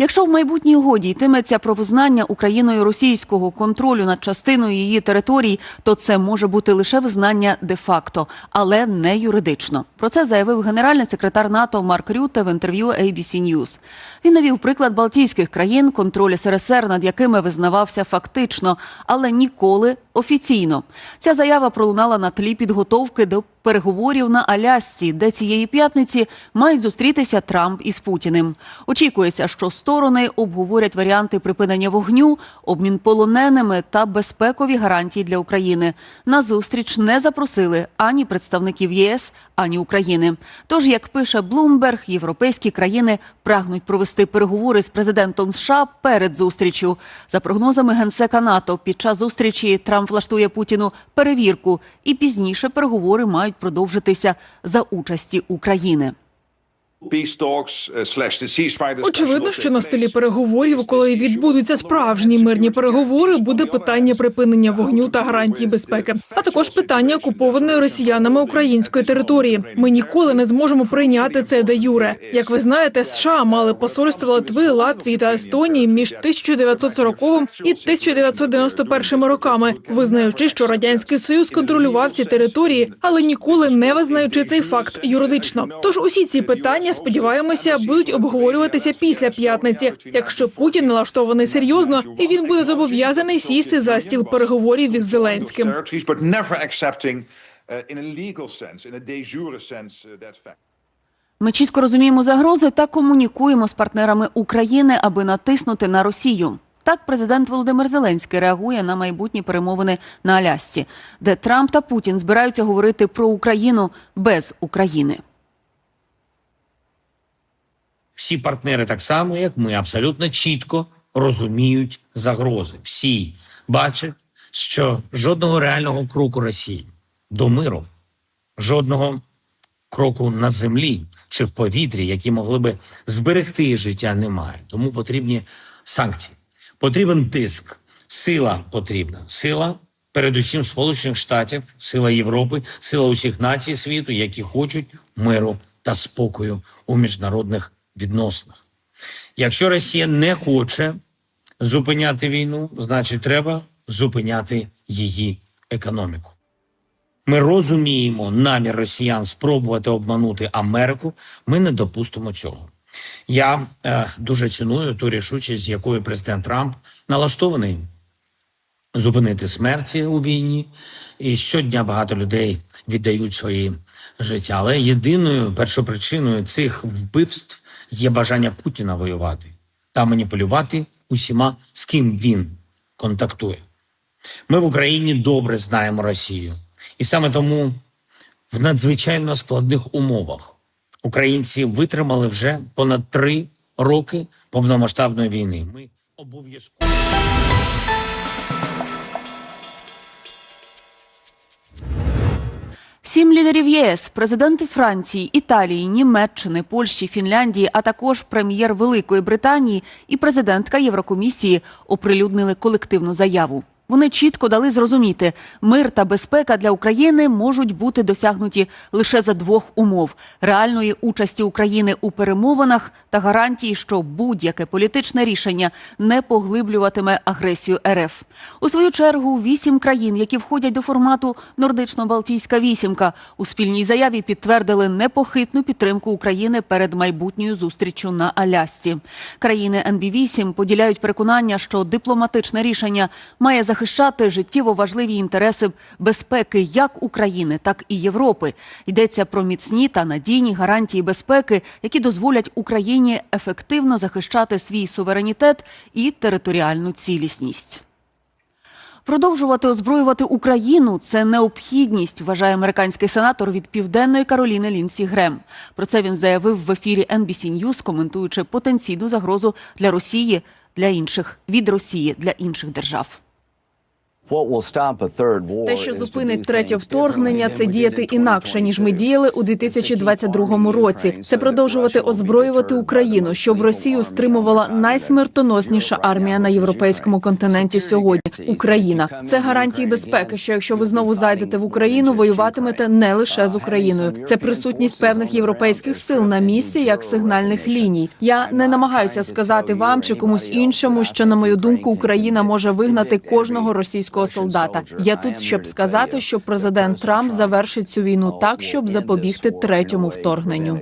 Якщо в майбутній угоді йтиметься про визнання Україною російського контролю над частиною її територій, то це може бути лише визнання де-факто, але не юридично. Про це заявив генеральний секретар НАТО Марк Рюте в інтерв'ю ABC News. Він навів приклад Балтійських країн, контроль СРСР, над якими визнавався фактично, але ніколи офіційно. Ця заява пролунала на тлі підготовки до переговорів на Алясці, де цієї п'ятниці мають зустрітися Трамп із Путіним. Очікується, що сторони обговорять варіанти припинення вогню, обмін полоненими та безпекові гарантії для України. На зустріч не запросили ані представників ЄС, ані України. Тож, як пише Блумберг, європейські країни прагнуть провести переговори з президентом США перед зустрічю. За прогнозами генсека НАТО, під час зустрічі Трамп влаштує Путіну перевірку, і пізніше переговори мають продовжитися за участі України. Очевидно, що на столі переговорів, коли відбудуться справжні мирні переговори, буде питання припинення вогню та гарантії безпеки, а також питання окупованої росіянами української території. Ми ніколи не зможемо прийняти це де юре. Як ви знаєте, США мали посольство Литви, Латвії та Естонії між 1940 і 1991 роками, визнаючи, що радянський союз контролював ці території, але ніколи не визнаючи цей факт юридично. Тож усі ці питання, сподіваємося, будуть обговорюватися після п'ятниці, якщо Путін налаштований серйозно, і він буде зобов'язаний сісти за стіл переговорів із Зеленським. Ми чітко розуміємо загрози та комунікуємо з партнерами України, аби натиснути на Росію. Так, президент Володимир Зеленський реагує на майбутні перемовини на Алясці, де Трамп та Путін збираються говорити про Україну без України. Всі партнери, так само як ми, абсолютно чітко розуміють загрози. Всі бачать, що жодного реального кроку Росії до миру, жодного кроку на землі чи в повітрі, які могли би зберегти життя, немає. Тому потрібні санкції. Потрібен тиск, сила потрібна. Сила, передусім Сполучених Штатів, сила Європи, сила усіх націй світу, які хочуть миру та спокою у міжнародних відносинах. Якщо Росія не хоче зупиняти війну, значить треба зупиняти її економіку. Ми розуміємо намір росіян спробувати обманути Америку. Ми не допустимо цього. Я е, дуже ціную ту рішучість, з якою президент Трамп налаштований зупинити смерті у війні. І щодня багато людей віддають свої життя. Але єдиною першопричиною цих вбивств є бажання Путіна воювати та маніпулювати усіма, з ким він контактує. Ми в Україні добре знаємо Росію, і саме тому в надзвичайно складних умовах українці витримали вже понад три роки повномасштабної війни. Ми обов'язково. Сім лідерів ЄС, президенти Франції, Італії, Німеччини, Польщі, Фінляндії, а також прем'єр Великої Британії і президентка Єврокомісії оприлюднили колективну заяву. Вони чітко дали зрозуміти, мир та безпека для України можуть бути досягнуті лише за двох умов: реальної участі України у перемовинах та гарантії, що будь-яке політичне рішення не поглиблюватиме агресію РФ. У свою чергу вісім країн, які входять до формату Нордично-Балтійська вісімка, у спільній заяві підтвердили непохитну підтримку України перед майбутньою зустрічю на Алясці. Країни НБ-8 поділяють переконання, що дипломатичне рішення має захищати життєво важливі інтереси безпеки як України, так і Європи. Йдеться про міцні та надійні гарантії безпеки, які дозволять Україні ефективно захищати свій суверенітет і територіальну цілісність. Продовжувати озброювати Україну це необхідність, вважає американський сенатор від Південної Кароліни Лінсі Грем. Про це він заявив в ефірі NBC News, коментуючи потенційну загрозу для Росії для інших від Росії для інших держав. Те, що зупинить третє вторгнення, це діяти інакше ніж ми діяли у 2022 році. Це продовжувати озброювати Україну, щоб Росію стримувала найсмертоносніша армія на європейському континенті сьогодні. Україна. Це гарантії безпеки. Що якщо ви знову зайдете в Україну, воюватимете не лише з Україною. Це присутність певних європейських сил на місці, як сигнальних ліній. Я не намагаюся сказати вам чи комусь іншому, що на мою думку Україна може вигнати кожного російського солдата. Я тут щоб сказати, що президент Трамп завершить цю війну так, щоб запобігти третьому вторгненню.